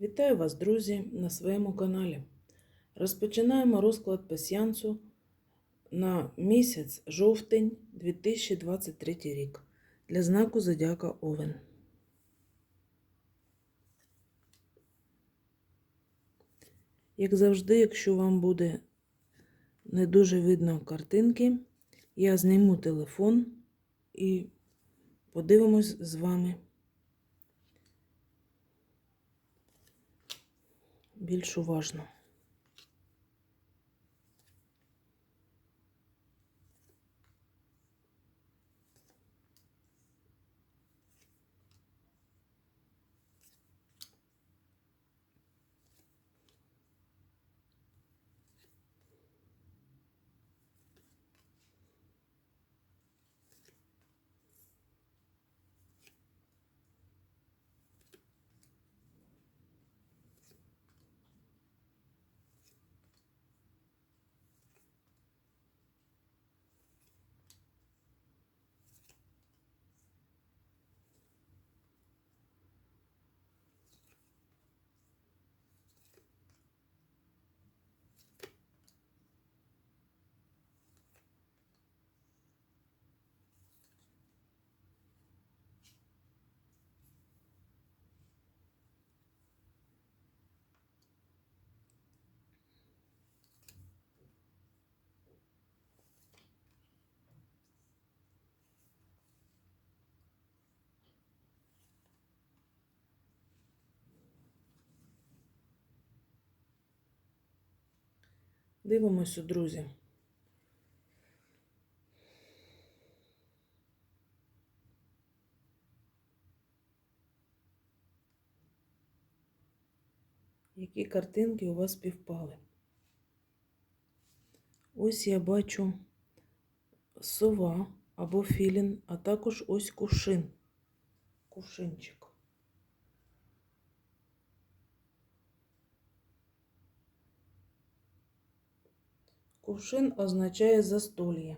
Вітаю вас, друзі, на своєму каналі. Розпочинаємо розклад пасіянсу на місяць жовтень 2023 рік для знаку Зодіака Овен. Як завжди, якщо вам буде не дуже видно картинки, я зніму телефон і подивимось з вами. Більш уважно. Дивимося, друзі. Які картинки у вас співпали? Ось я бачу сова або філін, а також ось кушин. Кушинчик. Кувшин означає застолье.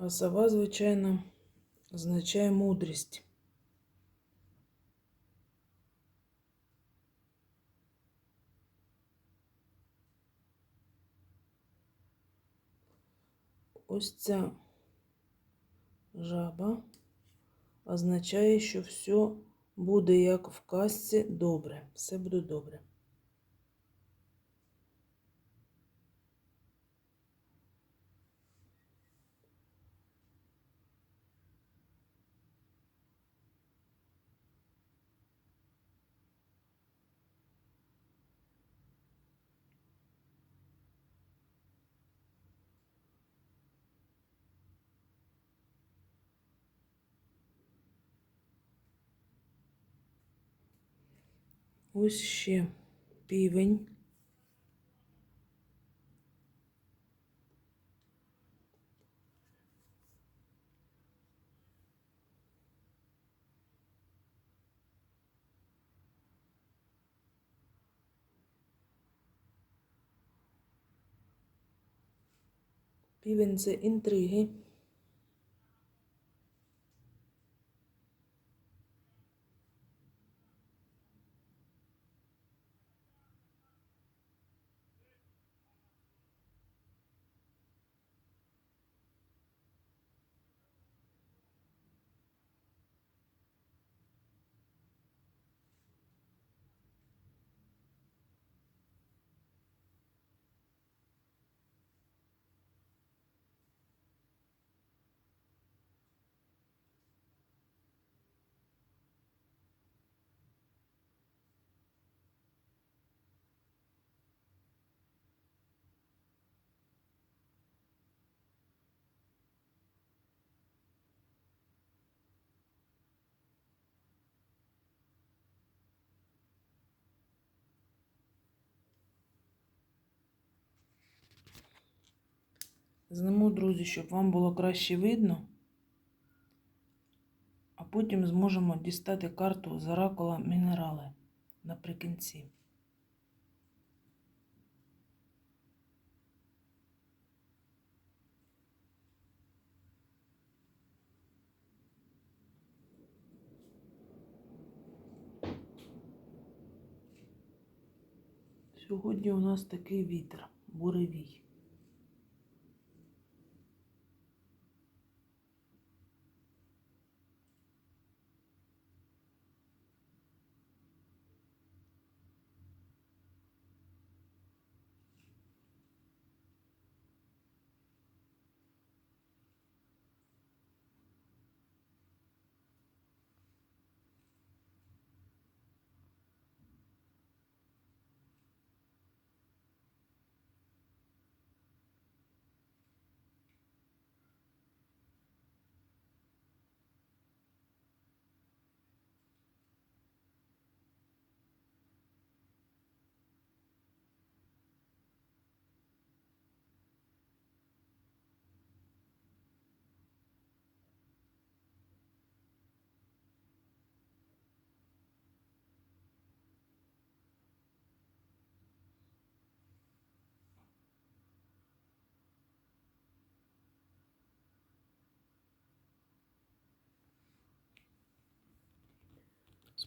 А сова, звичайно, означає мудрість. Ось ця жаба означає, що все буде як в казці добре. Все буде добре. Ось ще півень. Півень це інтриги. Зніму, друзі, щоб вам було краще видно. А потім зможемо дістати карту з оракула мінерали наприкінці. Сьогодні у нас такий вітер буревій.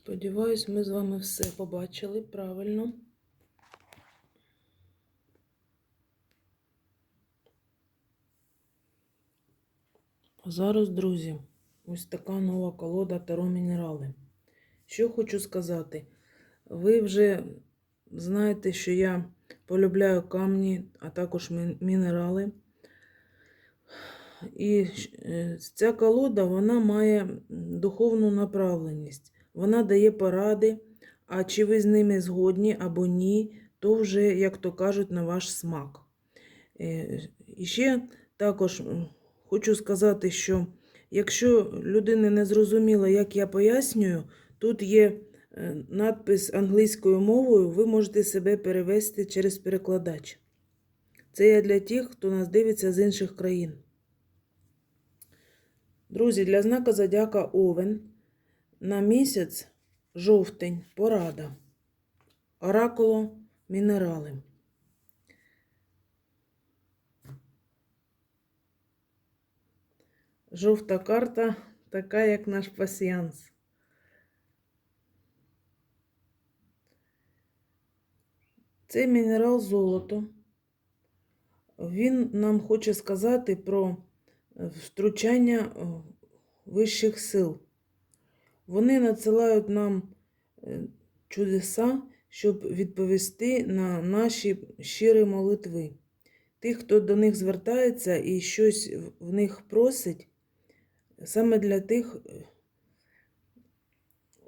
Сподіваюсь, ми з вами все побачили правильно. А Зараз, друзі, ось така нова колода Таро Мінерали. Що хочу сказати. Ви вже знаєте, що я полюбляю камні, а також мінерали. І е, ця колода вона має духовну направленість. Вона дає поради, а чи ви з ними згодні або ні, то вже, як то кажуть, на ваш смак. Е, І ще також хочу сказати, що якщо людина не зрозуміла, як я пояснюю, тут є е, надпис англійською мовою, ви можете себе перевести через перекладач. Це я для тих, хто нас дивиться з інших країн. Друзі, для знака Зодіака Овен на місяць жовтень порада. Оракуло мінерали. Жовта карта, така як наш пасіянс. Це мінерал золото. Він нам хоче сказати про втручання вищих сил. Вони надсилають нам е, чудеса, щоб відповісти на наші щирі молитви. Тих, хто до них звертається і щось в- них просить, саме для тих е,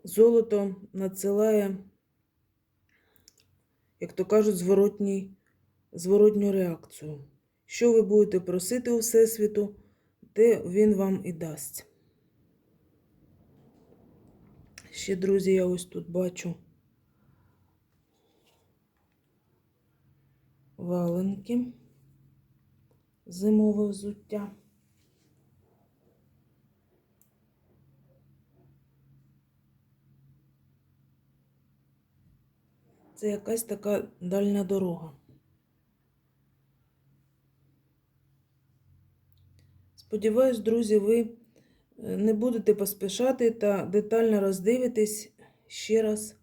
золото надсилає, як то кажуть, зворотній, зворотню реакцію. Що ви будете просити у Всесвіту, те він вам і дасть. Ще, друзі, я ось тут бачу валенки, зимове взуття. Це якась така дальня дорога. Сподіваюсь, друзі, ви не будете поспішати та детально роздивитесь ще раз.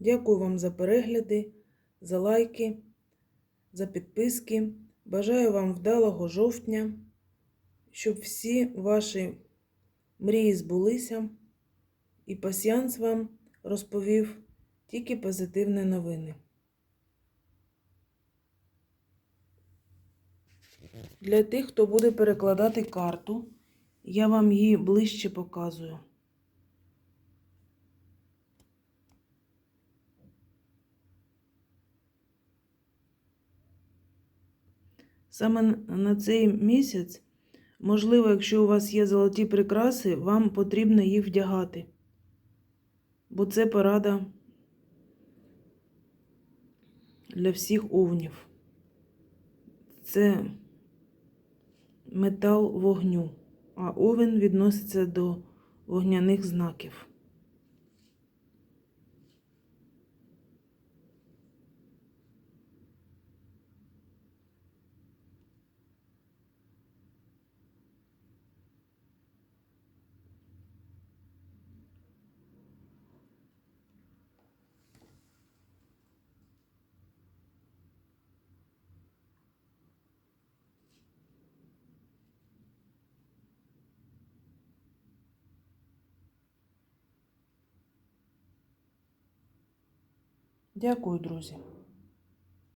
Дякую вам за перегляди, за лайки, за підписки. Бажаю вам вдалого жовтня, щоб всі ваші мрії збулися, і пасіанс вам розповів тільки позитивні новини. Для тих, хто буде перекладати карту, я вам її ближче показую. Саме на цей місяць, можливо, якщо у вас є золоті прикраси, вам потрібно їх вдягати. Бо це порада для всіх овнів. Це метал вогню, а овен відноситься до вогняних знаків. Дякую, друзі.